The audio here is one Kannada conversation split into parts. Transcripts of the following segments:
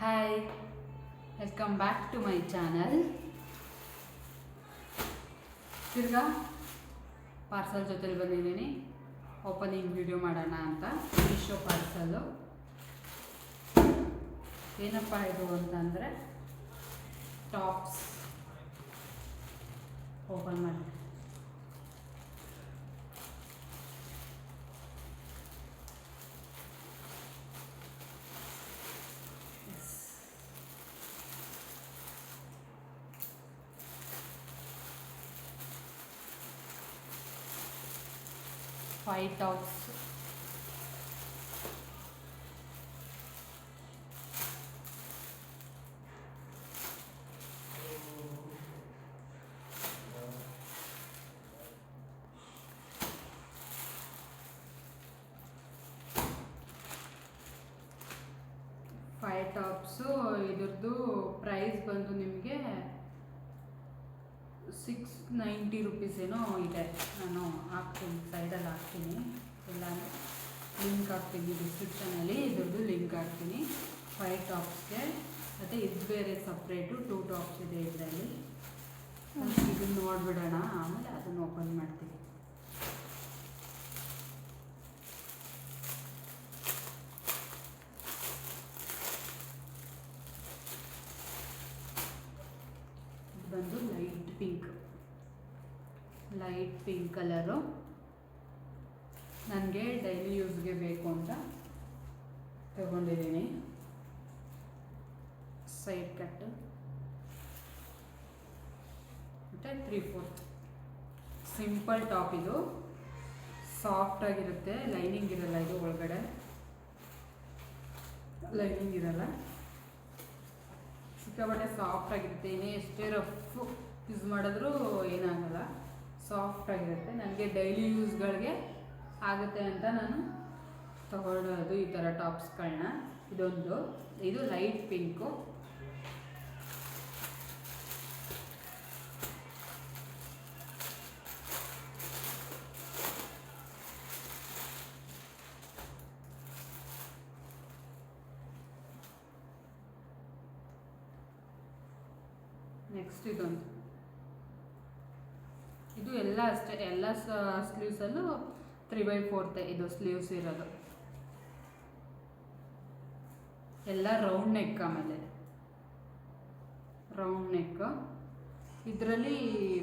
Hi welcome back to my channel ತಿರ್ಗಾ ಪಾರ್ಸಲ್ ಜೊತೆಲಿ ಬಂದಿದ್ದೀನಿ. ಓಪನಿಂಗ್ ವಿಡಿಯೋ ಮಾಡೋಣ ಅಂತ. ಮೀಶೋ ಪಾರ್ಸಲ್ಲು ಏನಪ್ಪ ಇದು ಅಂತಂದರೆ ಟಾಪ್ಸ್ ಓಪನ್ ಮಾಡಿ ಫೈವ್ ಟಾಪ್ಸ್ ಫೈವ್ ಟಾಪ್ಸು ಇದ್ರದ್ದು ಪ್ರೈಸ್ ಬಂದು ನಿಮಗೆ ಸಿಕ್ಸ್ ನೈಂಟಿ ರುಪೀಸ್ ಏನೋ ಇದೆ. ನಾನು ಹಾಕ್ತೀನಿ ಸೈಡಲ್ಲಿ ಹಾಕ್ತೀನಿ. ಎಲ್ಲ ಲಿಂಕ್ ಹಾಕ್ತೀನಿ ಡಿಸ್ಕ್ರಿಪ್ಷನಲ್ಲಿ ಇದ್ರದ್ದು ಲಿಂಕ್ ಹಾಕ್ತೀನಿ. ಫೈವ್ ಟಾಪ್ಸ್ಗೆ ಮತ್ತು ಇದು ಬೇರೆ ಸಪ್ರೇಟು ಟೂ ಟಾಪ್ಸ್ ಇದೆ ಇದರಲ್ಲಿ. ಇದನ್ನು ನೋಡಿಬಿಡೋಣ. ಆಮೇಲೆ ಅದನ್ನು ಓಪನ್ ಮಾಡ್ತೀನಿ. ಬಂದು ಪಿಂಕ್ ಲೈಟ್ ಪಿಂಕ್ ಕಲರು ನನಗೆ ಡೈಲಿ ಯೂಸ್ಗೆ ಬೇಕು ಅಂತ ತಗೊಂಡಿದ್ದೀನಿ. ಸೈಡ್ ಕಟ್ ಮತ್ತು ತ್ರೀ ಫೋರ್ತ್ ಸಿಂಪಲ್ ಟಾಪ್ ಇದು. ಸಾಫ್ಟ್ ಆಗಿರುತ್ತೆ ಲೈನಿಂಗ್ ಇರಲ್ಲ ಇದು ಒಳಗಡೆ. ಲೈನಿಂಗ್ ಇರಲ್ಲ. ಸಿಕ್ಕಾಪಟ್ಟೆ ಸಾಫ್ಟ್ ಆಗಿರುತ್ತೆ ಏನೇ ಎಷ್ಟೇ ರಫ್ ಯೂಸ್ ಮಾಡಿದ್ರೂ ಏನಾಗಲ್ಲ. ಸಾಫ್ಟ್ ಆಗಿರುತ್ತೆ. ನನಗೆ ಡೈಲಿ ಯೂಸ್ಗಳಿಗೆ ಆಗುತ್ತೆ ಅಂತ ನಾನು ತಗೊಳ್ಳೋದು ಈ ಥರ ಟಾಪ್ಸ್ಗಳನ್ನ ಇದೊಂದು. ಇದು ಲೈಟ್ ಪಿಂಕು. ನೆಕ್ಸ್ಟ್ ಇದೊಂದು. ಇದು ಎಲ್ಲ ಅಷ್ಟೇ, ಎಲ್ಲ ಸ್ಲೀವ್ಸಲ್ಲೂ ತ್ರೀ ಬೈ ಫೋರ್ತೆ ಇದು ಸ್ಲೀವ್ಸ್ ಇರೋದು. ಎಲ್ಲ ರೌಂಡ್ ನೆಕ್ ಆಮೇಲೆ. ರೌಂಡ್ ನೆಕ್ ಇದರಲ್ಲಿ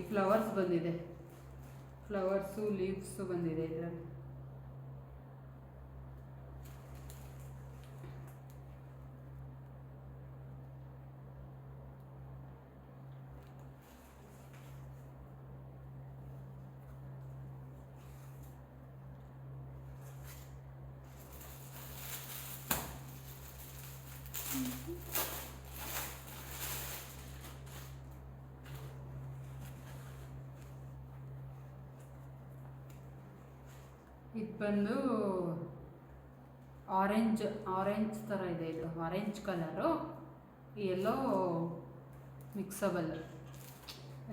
ಫ್ಲವರ್ಸ್ ಬಂದಿದೆ. ಫ್ಲವರ್ಸು ಲೀವ್ಸು ಬಂದಿದೆ ಇದರಲ್ಲಿ. ಇದು ಬಂದು ಆರೆಂಜ್ ಆರೆಂಜ್ ಥರ ಇದೆ ಇದು orange colour yellow mixable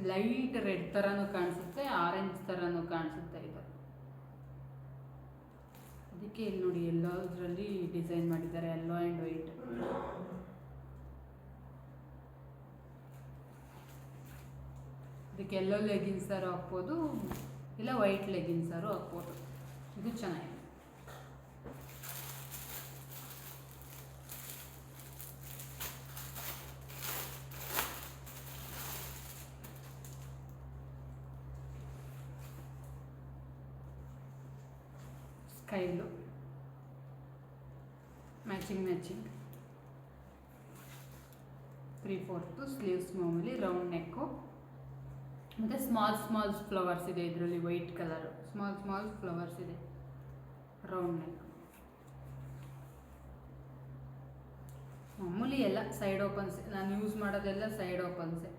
light red ಥರನೂ ಕಾಣಿಸುತ್ತೆ ಆರೆಂಜ್ ಥರನೂ ಕಾಣಿಸುತ್ತೆ ಇದು ಅದಕ್ಕೆ ಇಲ್ಲಿ ನೋಡಿ, ಎಲ್ಲದರಲ್ಲಿ ಡಿಸೈನ್ ಮಾಡಿದ್ದಾರೆ ಎಲ್ಲೋ ಆ್ಯಂಡ್ ವೈಟ್ ಇದಕ್ಕೆ ಎಲ್ಲೋ ಲೆಗಿನ್ಸರು ಹಾಕ್ಬೋದು, ಇಲ್ಲ ವೈಟ್ ಲೆಗಿನ್ಸರು ಹಾಕ್ಬೋದು. ಇದು ಚೆನ್ನಾಗಿದೆ. Sky blue matching matching three fourth sleeves ಮಾಮೂಲಿ ರೌಂಡ್ ನೆಕ್ಕು ಮತ್ತು ಸ್ಮಾಲ್ ಸ್ಮಾಲ್ ಫ್ಲವರ್ಸ್ ಇದೆ ಇದರಲ್ಲಿ white colour small small flowers ಇದೆ. ರೌಂಡ್ ನೆಕ್ ಮಾಮೂಲಿ ಎಲ್ಲ ಸೈಡ್ ಓಪನ್ಸ್ ನಾನು ಯೂಸ್ ಮಾಡೋದೆಲ್ಲ ಸೈಡ್ ಓಪನ್ಸೆ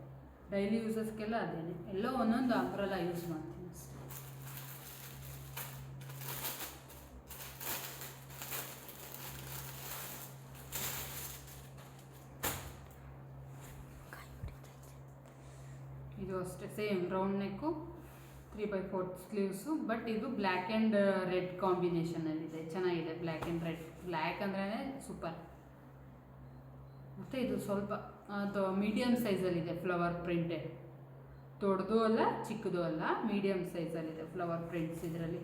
ಡೈಲಿ ಯೂಸಸ್ಗೆಲ್ಲ ಅದೇನೆ. ಎಲ್ಲೋ ಒಂದೊಂದು ಅಂಬ್ರೆಲ್ಲ ಯೂಸ್ ಮಾಡ್ತೀನಿ ಅಷ್ಟೇ ಇದು ಅಷ್ಟೇ same round neck three by fourth sleeves but ಇದು ಬ್ಲ್ಯಾಕ್ ಆ್ಯಂಡ್ ರೆಡ್ ಕಾಂಬಿನೇಷನಲ್ಲಿದೆ ಚೆನ್ನಾಗಿದೆ ಬ್ಲ್ಯಾಕ್ ಆ್ಯಂಡ್ ರೆಡ್ ಬ್ಲ್ಯಾಕ್ ಅಂದ್ರೇ ಸೂಪರ್ ಮತ್ತು ಇದು ಸ್ವಲ್ಪ, ಅದು ಮೀಡಿಯಮ್ ಸೈಜಲ್ಲಿದೆ ಫ್ಲವರ್ ಪ್ರಿಂಟೆಡ್ ದೊಡ್ಡದು ಅಲ್ಲ, ಚಿಕ್ಕದು ಅಲ್ಲ ಮೀಡಿಯಮ್ ಸೈಜಲ್ಲಿದೆ ಫ್ಲವರ್ ಪ್ರಿಂಟ್ಸ್ ಇದರಲ್ಲಿ.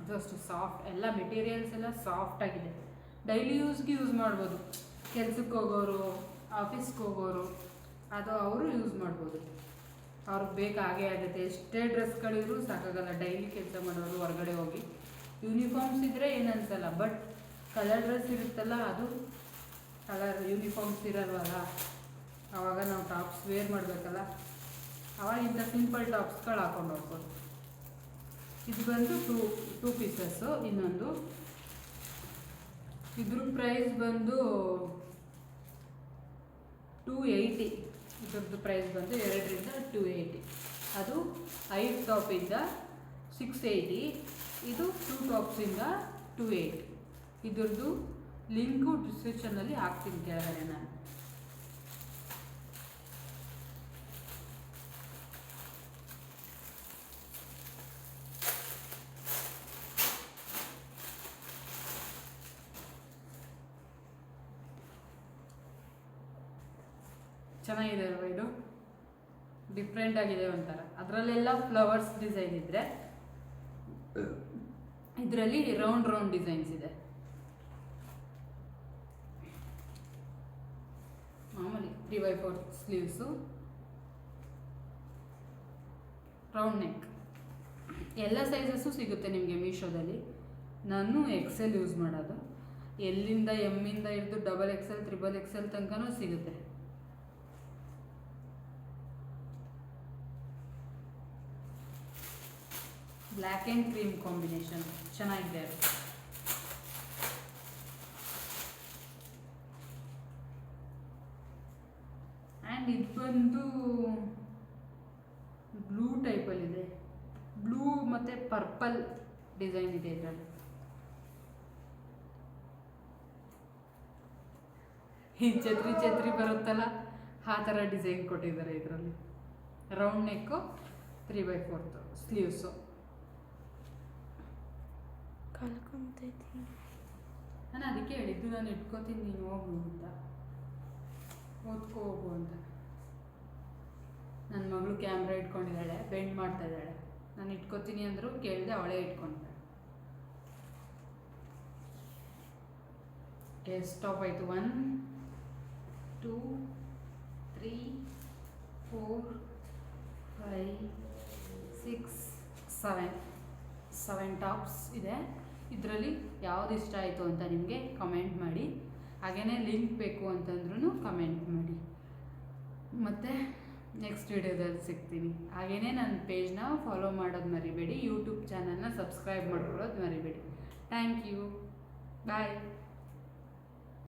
ಅದು ಅಷ್ಟು ಸಾಫ್ಟ್ ಎಲ್ಲ ಮೆಟೀರಿಯಲ್ಸ್ ಎಲ್ಲ ಸಾಫ್ಟ್ ಆಗಿದೆ. ಡೈಲಿ ಯೂಸ್ಗೆ ಯೂಸ್ ಮಾಡ್ಬೋದು. ಕೆಲ್ಸಕ್ಕೆ ಹೋಗೋರು ಆಫೀಸ್ಗೆ ಹೋಗೋರು, ಅದು ಅವರು ಯೂಸ್ ಮಾಡ್ಬೋದು. ಅವ್ರಿಗೆ ಬೇಕಾಗೇ ಆಗುತ್ತೆ. ಎಷ್ಟೇ ಡ್ರೆಸ್ಗಳಿದ್ರು ಸಾಕಾಗಲ್ಲ. ಡೈಲಿ ಕೆಲಸ ಮಾಡೋರು ಹೊರಗಡೆ ಹೋಗಿ. ಯೂನಿಫಾರ್ಮ್ಸ್ ಇದ್ದರೆ ಏನನ್ಸಲ್ಲ. ಬಟ್ ಕಲರ್ ಡ್ರೆಸ್ ಇರುತ್ತಲ್ಲ, ಅದು ಕಲರ್ ಯೂನಿಫಾರ್ಮ್ಸ್ ಇರಲ್ವಲ್ಲ? ಆವಾಗ ನಾವು ಟಾಪ್ಸ್ ವೇರ್ ಮಾಡಬೇಕಲ್ಲ? ಅವಾಗ ಇಂಥ ಸಿಂಪಲ್ ಟಾಪ್ಸ್ಗಳು ಹಾಕೊಂಡು ಹೋಗ್ಬೋದು. ಇದು ಬಂದು ಟೂ ಟೂ ಪೀಸಸ್ಸು ಇನ್ನೊಂದು ಇದ್ರ ಪ್ರೈಸ್ ಬಂದು ಟೂ ಏಯ್ಟಿ ಇದ್ರದ್ದು ಪ್ರೈಸ್ ಬಂದು ಎರಡರಿಂದ ಟೂ ಏಯ್ಟಿ ಅದು ಐದು ಟಾಪಿಂದ ಸಿಕ್ಸ್ ಏಯ್ಟಿ ಇದು ಟೂ ಟಾಪ್ಸಿಂದ ಟೂ ಏಯ್ಟಿ ಇದ್ರದ್ದು ಲಿಂಕು ಡಿಸ್ಕ್ರಿಪ್ಷನಲ್ಲಿ ಹಾಕ್ತೀನಿ ಕೆಳಗಡೆ ನಾನು. ಚೆನ್ನಾಗಿದೆ ಅಲ್ವಾ ಇದು? ಡಿಫ್ರೆಂಟ್ ಆಗಿದೆ ಒಂಥರ. ಅದರಲ್ಲೆಲ್ಲ ಫ್ಲವರ್ಸ್ ಡಿಸೈನ್ ಇದ್ರೆ ಇದರಲ್ಲಿ ರೌಂಡ್ ರೌಂಡ್ ಡಿಸೈನ್ಸ್ ಇದೆ. ಮಾಮೂಲಿ three by four sleeves round neck ಎಲ್ಲ ಸೈಜಸ್ಸು ಸಿಗುತ್ತೆ ನಿಮಗೆ ಮೀಶೋದಲ್ಲಿ ನಾನು ಎಕ್ಸೆಲ್ ಯೂಸ್ ಮಾಡೋದು. ಎಲ್ಲಿಂದ ಎಮ್ಮಿಂದ ಹಿಡಿದು ಡಬಲ್ ಎಕ್ಸೆಲ್ ತ್ರಿಬಲ್ ಎಕ್ಸೆಲ್ ತನಕನೂ ಸಿಗುತ್ತೆ. ಬ್ಲ್ಯಾಕ್ ಆ್ಯಂಡ್ ಕ್ರೀಮ್ ಕಾಂಬಿನೇಷನ್ ಚೆನ್ನಾಗಿದೆ. ಆ್ಯಂಡ್ ಇದು ಬಂದು ಬ್ಲೂ ಟೈಪಲ್ಲಿದೆ ಬ್ಲೂ ಮತ್ತು ಪರ್ಪಲ್ ಡಿಸೈನ್ ಇದೆ ಇದರಲ್ಲಿ. ಈ ಛತ್ರಿ ಛತ್ರಿ ಬರುತ್ತಲ್ಲ, ಆ ಥರ ಡಿಸೈನ್ ಕೊಟ್ಟಿದ್ದಾರೆ ಇದರಲ್ಲಿ. Round neck three by fourth sleeves ಕಲ್ಕೊಂತೈತಿ ನಾನು ಅದಕ್ಕೆ ಹೇಳಿದ್ದು, ನಾನು ಇಟ್ಕೋತೀನಿ ನೀನು ಹೋಗು ಅಂತ. ಓದ್ಕೋ ಹೋಗು ಅಂತ. ನನ್ನ ಮಗಳು ಕ್ಯಾಮ್ರಾ ಇಟ್ಕೊಂಡಿದ್ದಾಳೆ ಬೆಂಡ್ ಮಾಡ್ತಾ ಇದ್ದಾಳೆ. ನಾನು ಇಟ್ಕೋತೀನಿ ಅಂದರು ಕೇಳಿದೆ ಅವಳೇ ಇಟ್ಕೊಂಡಿದ್ದಾಳೆ ಸ್ಟಾಪ್ ಆಯಿತು. One two three four five six seven seven tops ಇದೆ. ಇದರಲ್ಲಿ ಯಾವ್ದು ಇಷ್ಟ ಆಯಿತು ಅಂತ ನಿಮಗೆ ಕಮೆಂಟ್ ಮಾಡಿ. ಹಾಗೆಯೇ ಲಿಂಕ್ ಬೇಕು ಅಂತಂದ್ರೂ ಕಮೆಂಟ್ ಮಾಡಿ. ಮತ್ತು ನೆಕ್ಸ್ಟ್ ವಿಡಿಯೋದಲ್ಲಿ ಸಿಗ್ತೀನಿ. ಹಾಗೆಯೇ ನನ್ನ ಪೇಜ್ನ ಫಾಲೋ ಮಾಡೋದು ಮರಿಬೇಡಿ. ಯೂಟ್ಯೂಬ್ ಚಾನಲ್ನ ಸಬ್ಸ್ಕ್ರೈಬ್ ಮಾಡ್ಕೊಳ್ಳೋದು ಮರಿಬೇಡಿ. Thank you bye